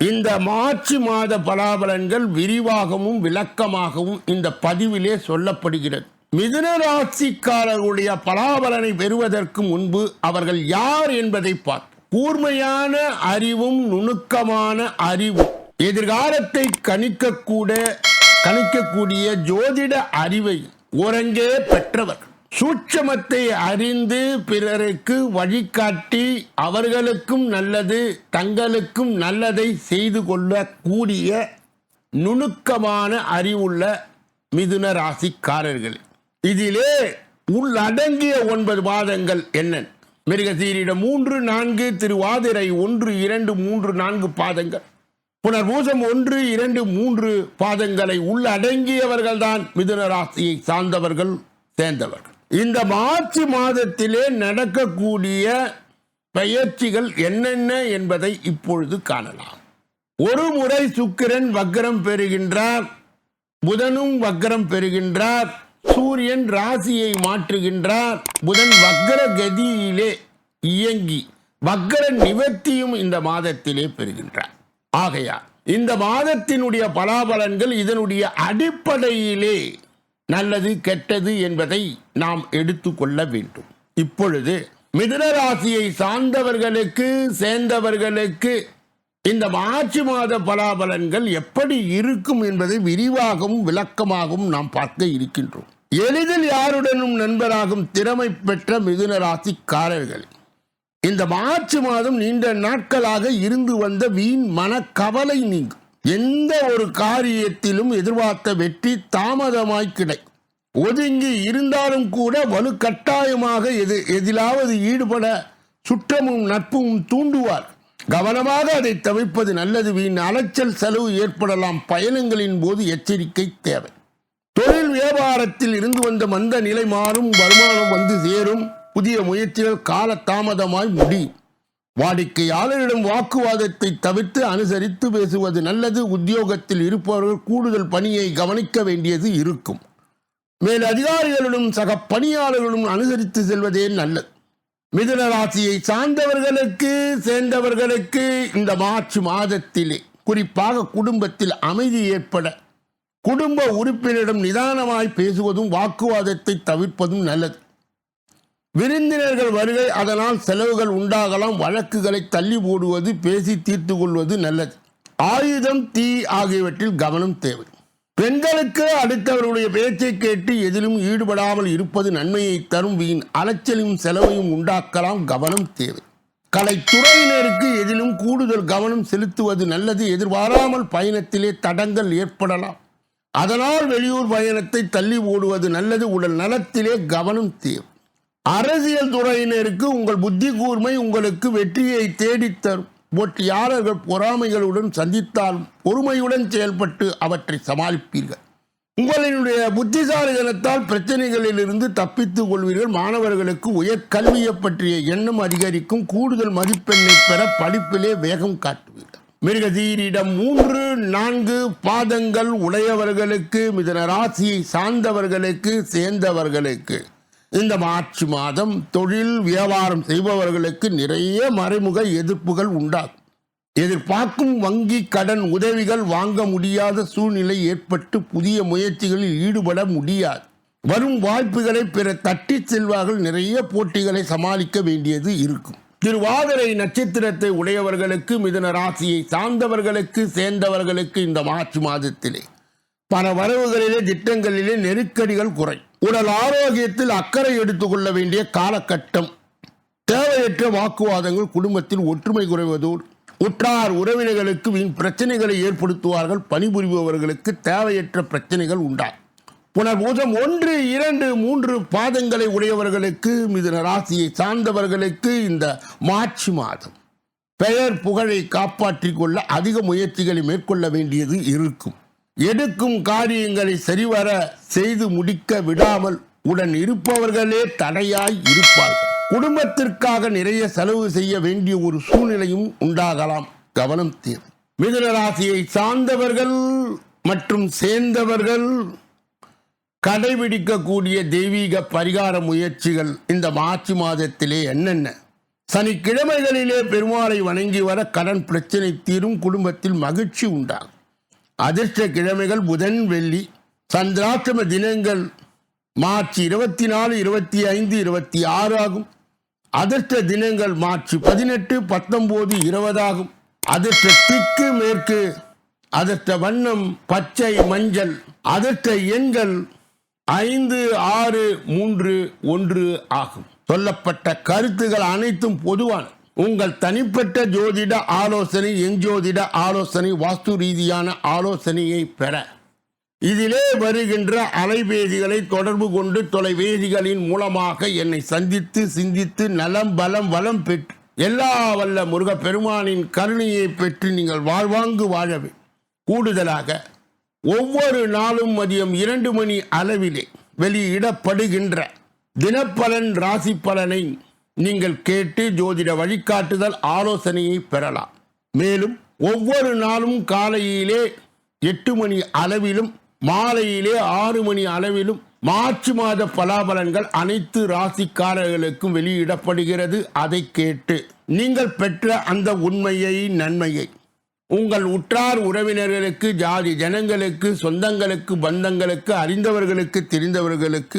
இந்த மார்ச் மாத பலாபலன்கள் விரிவாகவும் விளக்கமாகவும் இந்த பதிவிலே சொல்லப்படுகிறது. மிதுன ராசிக்காரர்களுடைய பலாபலனை பெறுவதற்கு முன்பு அவர்கள் யார் என்பதை பார்த்து கூர்மையான அறிவும் நுணுக்கமான அறிவும் எதிர்காலத்தை கணிக்கக்கூட கணிக்கக்கூடிய ஜோதிட அறிவை ஒரங்கே பெற்றவர் சூட்சமத்தை அறிந்து பிறருக்கு வழிகாட்டி அவர்களுக்கும் நல்லது தங்களுக்கும் நல்லதை செய்து கொள்ளக்கூடிய நுணுக்கமான அறிவுள்ள மிதுன ராசிக்காரர்கள். இதிலே உள்ளடங்கிய ஒன்பது மாதங்கள் என்ன? மிருகசீரிடம் மூன்று நான்கு திருவாதிரை ஒன்று இரண்டு மூன்று நான்கு பாதங்கள். புனர்பூசம் ஒன்று இரண்டு மூன்று பாதங்களை உள்ளடங்கியவர்கள்தான் மிதுன ராசியை சார்ந்தவர்கள் சேர்ந்தவர்கள். இந்த மார்ச் மாதத்திலே நடக்கக்கூடிய பயிற்சிகள் என்னென்ன என்பதை இப்பொழுது காணலாம். ஒரு முறை சுக்கிரன் வக்கரம் பெறுகின்றார் புதனும் வக்கரம் பெறுகின்றார் சூரியன் ராசியை மாற்றுகின்றார் புதன் வக்கர கதியிலே இயங்கி வக்கர நிவர்த்தியும் இந்த மாதத்திலே பெறுகின்றார். ஆகையால் இந்த மாதத்தினுடைய பலாபலன்கள் இதனுடைய அடிப்படையிலே நல்லது கெட்டது என்பதை நாம் எடுத்துக்கொள்ள வேண்டும். இப்பொழுது மிதுனராசியை சார்ந்தவர்களுக்கு சேர்ந்தவர்களுக்கு இந்த மார்ச் மாத பலாபலன்கள் எப்படி இருக்கும் என்பதை விரிவாகவும் விளக்கமாகவும் நாம் பார்க்க இருக்கின்றோம். எளிதில் யாருடனும் நண்பராகும் திறமை பெற்ற மிதுன ராசிக்காரர்கள். இந்த மார்ச் மாதம் நீண்ட நாட்களாக இருந்து வந்த வீண் மனக்கவலை நீங்கும். எந்த ஒரு காரியத்திலும் எதிர்பார்த்த வெற்றி தாமதமாய் கிடைக்கும் ஒதுங்கி இருந்தாலும் கூட வலுக்கட்டாயமாக எது எதிலாவது ஈடுபட சுற்றமும் நட்பும் தூண்டுவார். கவனமாக அதை தவிர்ப்பது நல்லது. வீண் அலைச்சல் செலவு ஏற்படலாம். பயணங்களின் போது எச்சரிக்கை தேவை. தொழில் வியாபாரத்தில் இருந்து வந்த மந்த நிலை மாறும். வருமானம் வந்து சேரும். புதிய முயற்சிகள் கால தாமதமாய் முடியும் வாடிக்கையாளரிடம் வாக்குவாதத்தை தவிர்த்து அனுசரித்து பேசுவது நல்லது. உத்தியோகத்தில் இருப்பவர்கள் கூடுதல் பணியை கவனிக்க வேண்டியது இருக்கும். மேல் அதிகாரிகளுடன் சக பணியாளர்களும் அனுசரித்து செல்வதே நல்லது. மிதுன ராசியை சார்ந்தவர்களுக்கு சேர்ந்தவர்களுக்கு இந்த மார்ச் மாதத்திலே குறிப்பாக குடும்பத்தில் அமைதி ஏற்பட குடும்ப உறுப்பினரிடம் நிதானமாய் பேசுவதும் வாக்குவாதத்தை தவிர்ப்பதும் நல்லது. விருந்தினர்கள் வருகை அதனால் செலவுகள் உண்டாகலாம் வழக்குகளை தள்ளி போடுவது பேசி தீர்த்து கொள்வது நல்லது. ஆயுதம் தீ ஆகியவற்றில் கவனம் தேவை. பெண்களுக்கு அடுத்தவருடைய பேச்சை கேட்டு எதிலும் ஈடுபடாமல் இருப்பது நன்மையை தரும் வீண் அலைச்சலும் செலவையும் உண்டாக்கலாம் கவனம் தேவை. கலைத்துறையினருக்கு எதிலும் கூடுதல் கவனம் செலுத்துவது நல்லது எதிர்பாராமல் பயணத்திலே தடங்கள் ஏற்படலாம். அதனால் வெளியூர் பயணத்தை தள்ளி ஓடுவது நல்லது உடல் நலத்திலே கவனம் தேவை. அரசியல் துறையினருக்கு உங்கள் புத்தி கூர்மை உங்களுக்கு வெற்றியை தேடித்தரும் போட்டியாளர்கள் பொறாமைகளுடன் சந்தித்தாலும் பொறுமையுடன் செயல்பட்டு அவற்றை சமாளிப்பீர்கள். உங்களினுடைய புத்திசாலிதனத்தால் பிரச்சனைகளிலிருந்து தப்பித்துக் கொள்வீர்கள். மாணவர்களுக்கு உயர்கல்வியை பற்றிய எண்ணம் அதிகரிக்கும். கூடுதல் மதிப்பெண்ணை பெற படிப்பிலே வேகம் காட்டுவீர்கள். மிருகதீரிடம் மூன்று நான்கு பாதங்கள் உடையவர்களுக்கு மிதன ராசியை சார்ந்தவர்களுக்கு சேர்ந்தவர்களுக்கு இந்த மார்ச் மாதம் தொழில் வியாபாரம் செய்பவர்களுக்கு நிறைய மறைமுக எதிர்ப்புகள் உண்டாகும். எதிர்பார்க்கும் வங்கி கடன் உதவிகள் வாங்க முடியாத சூழ்நிலை ஏற்பட்டு புதிய முயற்சிகளில் ஈடுபட முடியாது. வரும் வாய்ப்புகளை பிற தட்டிச் செல்வார்கள் நிறைய போட்டிகளை சமாளிக்க வேண்டியது இருக்கும். திருவாதிரை நட்சத்திரத்தை உடையவர்களுக்கு மிதன ராசியை சார்ந்தவர்களுக்கு சேர்ந்தவர்களுக்கு இந்த மார்ச் மாதத்திலே பண வரவுகளிலே திட்டங்களிலே நெருக்கடிகள் குறை. உடல் ஆரோக்கியத்தில் அக்கறை எடுத்துக்கொள்ள வேண்டிய காலகட்டம். தேவையற்ற வாக்குவாதங்கள் குடும்பத்தில் ஒற்றுமை குறைவதோடு உற்றார் உறவினர்களுக்கு வீண் பிரச்சனைகளை ஏற்படுத்துவார்கள் பணிபுரிபவர்களுக்கு தேவையற்ற பிரச்சனைகள் உண்டாகும் புனர்பூதம் ஒன்று இரண்டு மூன்று பாதங்களை உடையவர்களுக்கு மிதுன ராசியை சார்ந்தவர்களுக்கு இந்த மார்ச் மாதம் பெயர் புகழை காப்பாற்றிக் கொள்ள அதிக முயற்சிகளை மேற்கொள்ள வேண்டியது இருக்கும். எடுக்கும் காரியங்களை சரிவர செய்து முடிக்க விடாமல் உடன் இருப்பவர்களே தடையாய் இருப்பார்கள். குடும்பத்திற்காக நிறைய செலவு செய்ய வேண்டிய ஒரு சூழ்நிலையும் உண்டாகலாம். கவனம் தேவை. மிதுனராசியை சார்ந்தவர்கள் மற்றும் சேர்ந்தவர்கள் கடைபிடிக்கக்கூடிய தெய்வீக பரிகார முயற்சிகள் இந்த மார்ச் மாதத்திலே என்னென்ன? சனிக்கிழமைகளிலே பெருமாளை வணங்கி வர கடன் பிரச்சனை தீரும் குடும்பத்தில் மகிழ்ச்சி உண்டாகும். அதிர்ஷ்ட கிழமைகள் புதன் வெள்ளி. சந்திராஷ்டம தினங்கள் மார்ச் இருபத்தி நாலு இருபத்தி ஐந்து இருபத்தி ஆறு ஆகும். அதிர்ஷ்ட தினங்கள் மார்ச் பதினெட்டு பத்தொம்போது இருபதாகும். அதிர்ஷ்ட திக்கு மேற்கு அதிர்ஷ்ட வண்ணம் பச்சை மஞ்சள். அதிர்ஷ்ட எண்கள் ஐந்து ஆறு மூன்று ஒன்று ஆகும். சொல்லப்பட்ட கருத்துகள் அனைத்தும் பொதுவான உங்கள் தனிப்பட்ட ஜோதிட ஆலோசனை எஞ்சோதிட ஆலோசனை வாஸ்து ரீதியான ஆலோசனையை பெற. இதிலே வருகின்ற அலைபேசிகளை தொடர்பு கொண்டு தொலைபேசிகளின் மூலமாக என்னை சந்தித்து சிந்தித்து நலம் பலம் வளம் பெற்று எல்லா வல்ல முருகப்பெருமானின் கருணையை பெற்று நீங்கள் வாழ்வாங்கு வாழவே கூடுதலாக ஒவ்வொரு நாளும் மதியம் இரண்டு மணி அளவிலே வெளியிடப்படுகின்ற தினப்பலன் ராசி பலனை நீங்கள் கேட்டு ஜோதிட வழிகாட்டுதல் ஆலோசனையை பெறலாம். மேலும் ஒவ்வொரு நாளும் காலையிலே எட்டு மணி அளவிலும் மாலையிலே ஆறு மணி அளவிலும் மார்ச் மாத பலாபலன்கள் அனைத்து ராசிக்காரர்களுக்கும் வெளியிடப்படுகிறது. அதை கேட்டு நீங்கள் பெற்ற அந்த உண்மையை நன்மையை உங்கள் உற்றார் உறவினர்களுக்கு ஜாதி ஜனங்களுக்கு சொந்தங்களுக்கு பந்தங்களுக்கு அறிந்தவர்களுக்கு தெரிந்தவர்களுக்கு